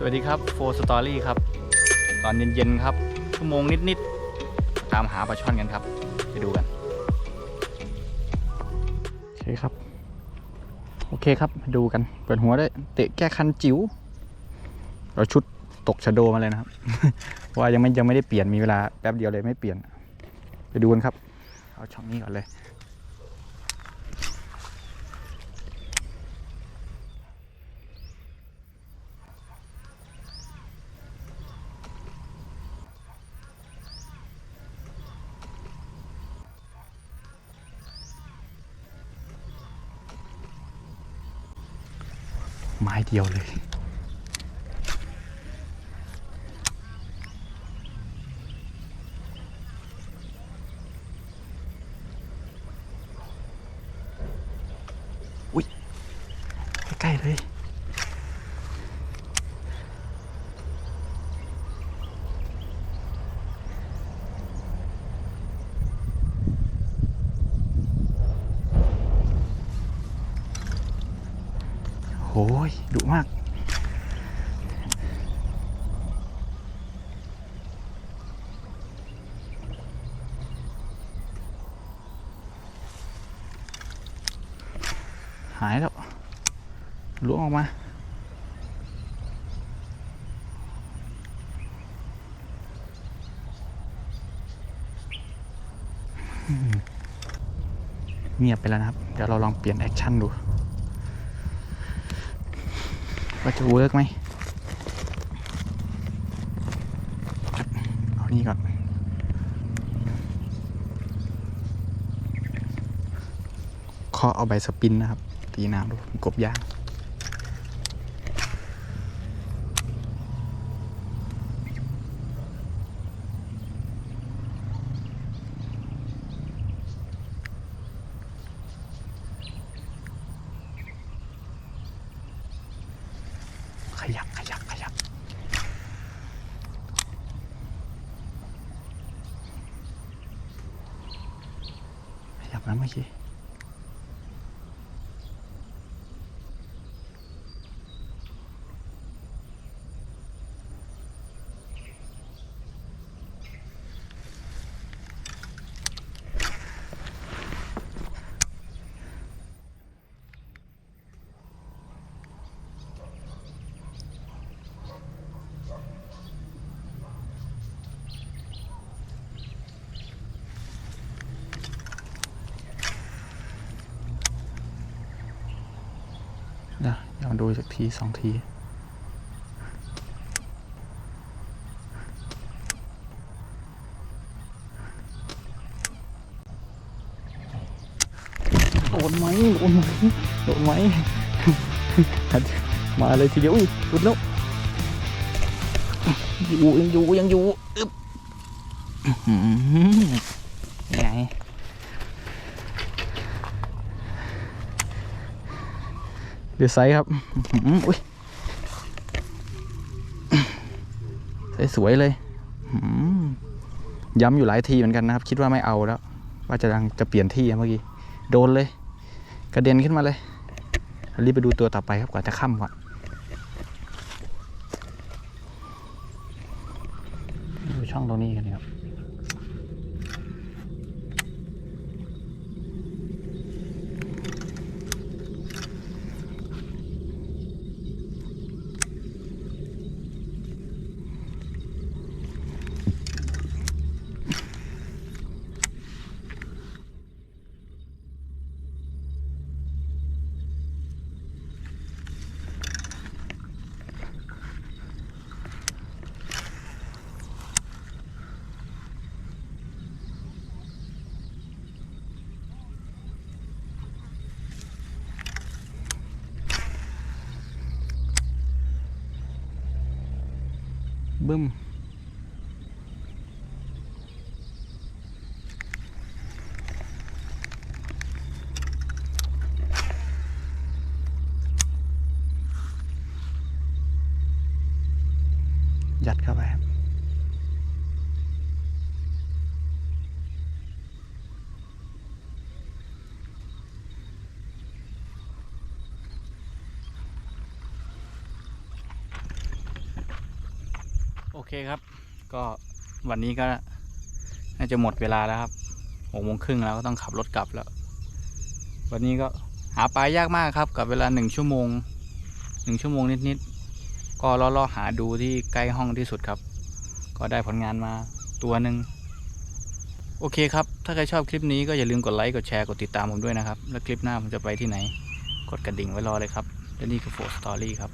สวัสดีครับโฟสตอรี่ครับ ตอนเย็นๆครับ ชั่วโมงนิดๆ ตามหาปลาช่อนกันครับ ไปดูกัน โอเคครับ โอเคครับมาดูกัน เปิดหัวได้ เตะแก้คันจิ๋ว เราชุดตกชะโดมาเลยนะครับ ว่ายังไม่ยังไม่ได้เปลี่ยนมีเวลาแป๊บเดียวเลยไม่เปลี่ยน ไปดูกันครับ เอาช่องนี้ก่อนเลย ม้เดียวเลย อุ้ยใกล้ๆเลย ยดุมาก หายแล้วล้วงออกมาเงียบไปแล้วนะครับ เดี๋ยวเราลองเปลี่ยนแอคชั่นดู ว่าจะเวิร์กไหมเอานี่ก่อนเคาะเอาใบสปินนะครับ ตีน้ำดูกบยาง ยับขยับขยับขยับนะเมื่อกี้ เดี๋ยวเดี๋ยวดูสักทีสองทีโดนไหมโดนไหมโดนไหมมาเลยทีเดียวอุ้ยหลุดแล้วอยู่ยังอยู่ยังอยู่อึ๊บไง เดือดไซส์ครับอุ้ยไซสวยเลยย้ำอยู่หลายทีเหมือนกันนะครับ คิดว่าไม่เอาแล้ว ว่าจะดังจะเปลี่ยนที่เมื่อกี้ โดนเลย กระเด็นขึ้นมาเลย รีบไปดูตัวต่อไปครับกว่าจะค่ำก่อนดูช่องตรงนี้กันครับ บึ้ม ยัดเข้าไปครับ โอเคครับ ก็วันนี้ก็น่าจะหมดเวลาแล้วครับหกโมงครึ่งแล้วก็ต้องขับรถกลับแล้ว วันนี้ก็หาปลายากมากครับกับเวลาหนึ่งชั่วโมงหนึ่งชั่วโมงนิดๆก็ล่อๆหาดูที่ใกล้ห้องที่สุดครับ ก็ได้ผลงานมาตัวหนึ่งโอเคครับ ถ้าใครชอบคลิปนี้ก็อย่าลืมกดไลค์ กดแชร์ กดติดตามผมด้วยนะครับ แล้วคลิปหน้าผมจะไปที่ไหน กดกระดิ่งไว้รอเลยครับ และนี่คือโฟสตอรี่ครับ